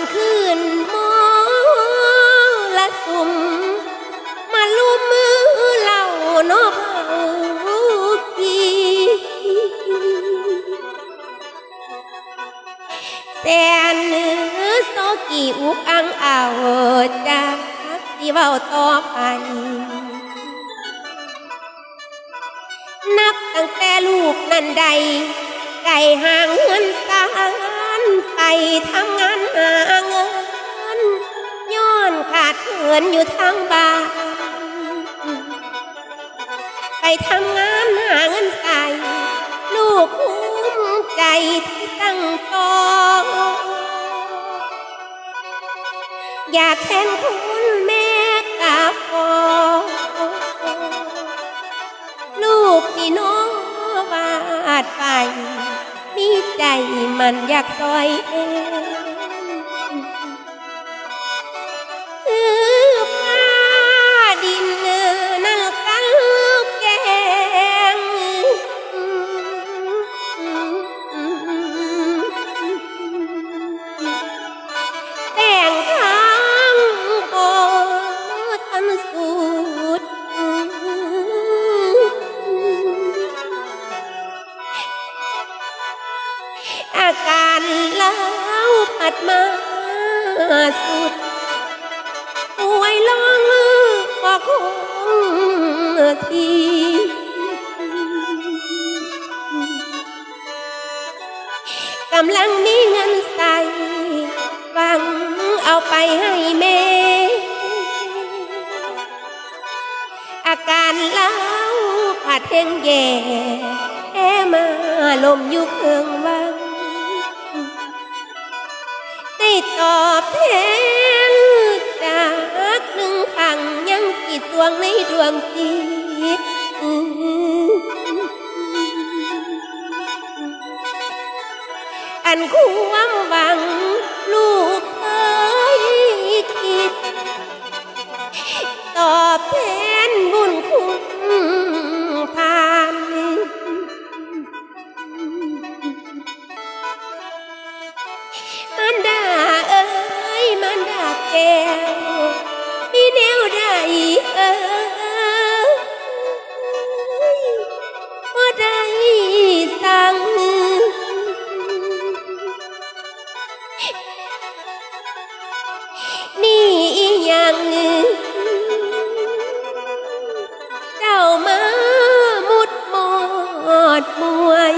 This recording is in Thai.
นขึ้นมอละสุ่มมาลุมมือเหล่าโนอกเอาปีแสนหนือโซกีอุกอังเอาจากที่เว้าต่อไปนับตั้งแต่ลูกนั้นใดไก่หางเงินสานไปทั้ เงินอยู่ทางบ้านไปทำงานหาเงินใส่ลูกภูมิใจที่ตั้งตองอยากแทนคุณแม่กับพ่อลูกที่น้องวาดไป มีใจมันอยากซอยเอง การเล้วผัดมาสุดป่วยลองก็คงทีกำลังมีเงินใส่วังเอาไปให้แม่ อาการเล้าผัดเพ่งแย่แอมาลมอยู่เครื่องวัง ได้ตอบแทนจากหนึ่งขังยังกีดดวงในดวงจิตอันความหวังลูกเคยคิด ตอบแทน แก้วมีแนวใดเอ้ยบ่ได้สั่งนี่อีหยังเจ้ามามุดมอดมวย